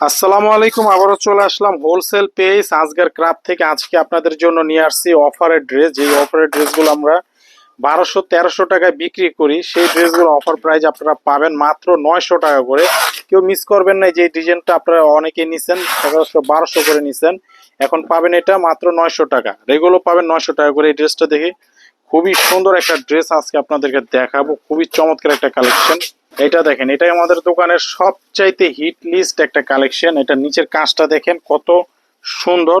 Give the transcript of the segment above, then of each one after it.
আসসালামু আলাইকুম, আবারও চলে আসলাম হোলসেল পেজ আজকের ক্রাফট থেকে আজকে আপনাদের জন্য নিয়ে আসছি অফারের ড্রেস যে অফারের ড্রেসগুলো আমরা বারোশো তেরোশো টাকায় বিক্রি করি, সেই ড্রেসগুলো অফার প্রাইস আপনারা পাবেন মাত্র নয়শো টাকা করে। কেউ মিস করবেন না যে ডিজাইনটা আপনারা অনেকে নিছেন এগারোশো বারোশো করে নিছেন, এখন পাবেন এটা মাত্র নয়শো টাকা। রেগুলো পাবেন নয়শো টাকা করে এই ড্রেসটা দেখে। খুবই সুন্দর একটা ড্রেস আজকে আপনাদেরকে দেখাবো, খুবই চমৎকার একটা কালেকশন এটা দেখেন, এটাই আমাদের দোকানের সবচাইতে হিট লিস্ট একটা কালেকশন এটা নিচের কাজটা দেখেন কত সুন্দর।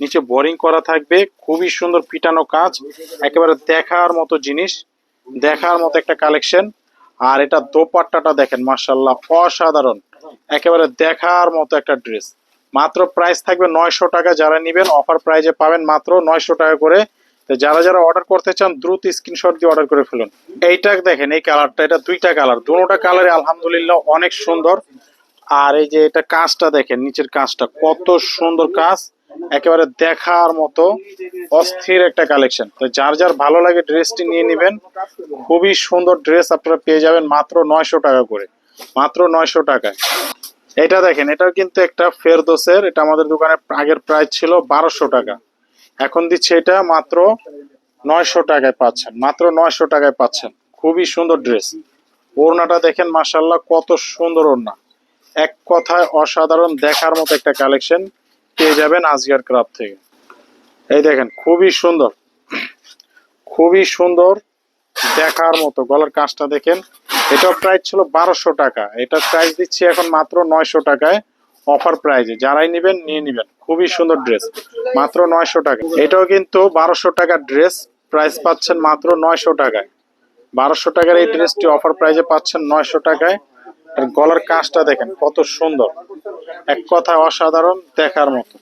নিচে বোরিং করা থাকবে, খুবই সুন্দর পিটানো কাজ, একেবারে দেখার মতো জিনিস, দেখার মতো একটা কালেকশন আর এটা দোপাট্টাটা দেখেন মার্শাল্লাহ অসাধারণ। একেবারে দেখার মতো একটা ড্রেস মাত্র প্রাইস থাকবে নয়শো টাকা, যারা নেবেন অফার প্রাইজে পাবেন মাত্র নয়শো টাকা করে। তো যারা যারা অর্ডার করতে চান, দ্রুত স্ক্রিনশট দিয়ে অর্ডার করে ফেলুন। এইটা দেখেন, এই কালারটা এটা দুইটা কালার দুটোটা কালারে আলহামদুলিল্লাহ অনেক সুন্দর। আর এই যে এটা কাজটা দেখেন, নিচের কাজটা কত সুন্দর কাজ। একেবারে দেখার মতো অস্থির একটা কালেকশন তো যার যার ভালো লাগে ড্রেসটি নিয়ে নেবেন। খুবই সুন্দর ড্রেস আপনারা পেয়ে যাবেন মাত্র নয়শো টাকা করে। মাত্র নয়শো টাকায়। এটা দেখেন, এটাও কিন্তু একটা ফেরদোসের। এটা আমাদের দোকানে আগের প্রাইস ছিল বারোশো টাকা। এখন দিচ্ছে এটা মাত্র নয়শো টাকায় পাচ্ছেন। মাত্র নয়শো টাকায় পাচ্ছেন। খুবই সুন্দর ড্রেস। ওড়নাটা দেখেন মাসাল্লাহ কত সুন্দর ওড়না। এক কথায় অসাধারণ দেখার মতো একটা কালেকশন পেয়ে যাবেন আজগার ক্রাফ থেকে। এই দেখেন, খুবই সুন্দর। খুবই সুন্দর দেখার মতো। গলার কাজটা দেখেন এটার প্রাইস ছিল বারোশো টাকা। এটা প্রাইস দিচ্ছি এখন মাত্র নয়শো টাকায়। অফার প্রাইজে যারাই নেবেন, নিয়ে নেবেন। খুবই সুন্দর ড্রেস মাত্র নয়শো টাকা। এটাও কিন্তু বারোশো টাকার ড্রেস প্রাইস পাচ্ছেন মাত্র নয়শো টাকায়। বারোশো টাকার এই ড্রেসটি অফার প্রাইজে পাচ্ছেন নয়শো টাকায়। আর গলার কাজটা দেখেন, কত সুন্দর। এক কথায় অসাধারণ, দেখার মতো।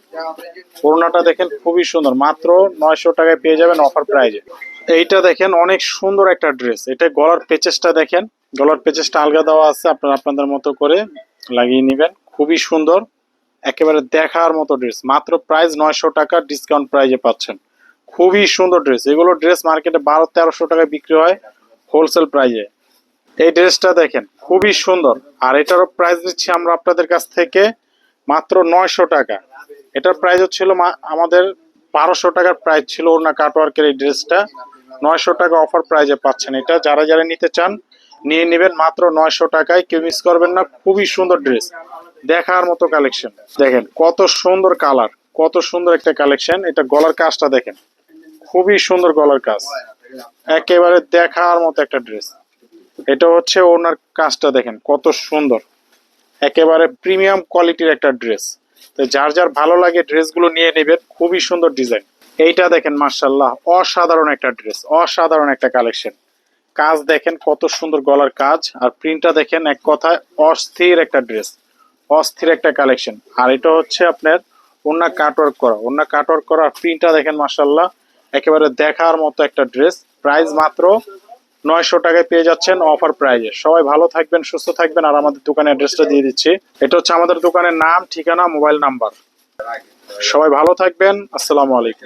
পুরোনাটা দেখেন, খুবই সুন্দর। মাত্র নয়শো টাকায় পেয়ে যাবেন অফার প্রাইজে এইটা দেখেন, অনেক সুন্দর একটা ড্রেস এটা গলার পেচেসটা দেখেন। গলার পেচেসটা আলগা দেওয়া আছে, আপনারা আপনাদের মতো করে লাগিয়ে নেবেন। খুবই সুন্দর। একেবারে দেখার মতো ড্রেস মাত্র প্রাইস নয়শো টাকা ডিসকাউন্ট প্রাইজে পাচ্ছেন। খুবই সুন্দর ড্রেস এগুলো ড্রেস মার্কেটে বারো, তেরোশো টাকায় বিক্রি হয় হোলসেল প্রাইজে এই ড্রেসটা দেখেন, খুবই সুন্দর। আর এটারও প্রাইস দিচ্ছি আমরা আপনাদের কাছ থেকে মাত্র নয়শো টাকা। এটার প্রাইস হচ্ছিল আমাদের বারোশো টাকার প্রাইস ছিল ওনা কাটওয়ার্কের এই ড্রেসটা নয়শো টাকা অফার প্রাইজে পাচ্ছেন এটা। যারা যারা নিতে চান, নিয়ে নেবেন মাত্র নয়শো টাকায়। কেউ মিস করবেন না। খুবই সুন্দর ড্রেস দেখার মতো কালেকশন দেখেন, কত সুন্দর কালার কত সুন্দর একটা কালেকশন এটা গলার কাজটা দেখেন, খুবই সুন্দর গলার কাজ। একেবারে দেখার মতো একটা ড্রেস এটা হচ্ছে ওনার কাজটা দেখেন, কত সুন্দর। একেবারে প্রিমিয়াম কোয়ালিটির একটা ড্রেস তো যার যার ভালো লাগে ড্রেসগুলো নিয়ে নেবেন, খুবই সুন্দর ডিজাইন এইটা দেখেন মার্শাল্লাহ অসাধারণ একটা ড্রেস অসাধারণ একটা কালেকশন কাজ দেখেন, কত সুন্দর গলার কাজ। আর প্রিন্টটা দেখেন, এক কথায় অস্থির একটা ড্রেস অস্থির একটা কালেকশন আর এটা হচ্ছে আপনার ওনা কাটওয়ার্ক করা। ওনা কাটওয়ার্ক করা প্রিন্টটা দেখেন মাসাল্লাহ একেবারে দেখার মতো একটা ড্রেস প্রাইস মাত্র নয়শো টাকায় পেয়ে যাচ্ছেন অফার প্রাইজে সবাই ভালো থাকবেন, সুস্থ থাকবেন। আর আমাদের দোকানে অ্যাড্রেসটা দিয়ে দিচ্ছি। এটা হচ্ছে আমাদের দোকানের নাম, ঠিকানা মোবাইল নাম্বার সবাই ভালো থাকবেন। আসসালামু আলাইকুম।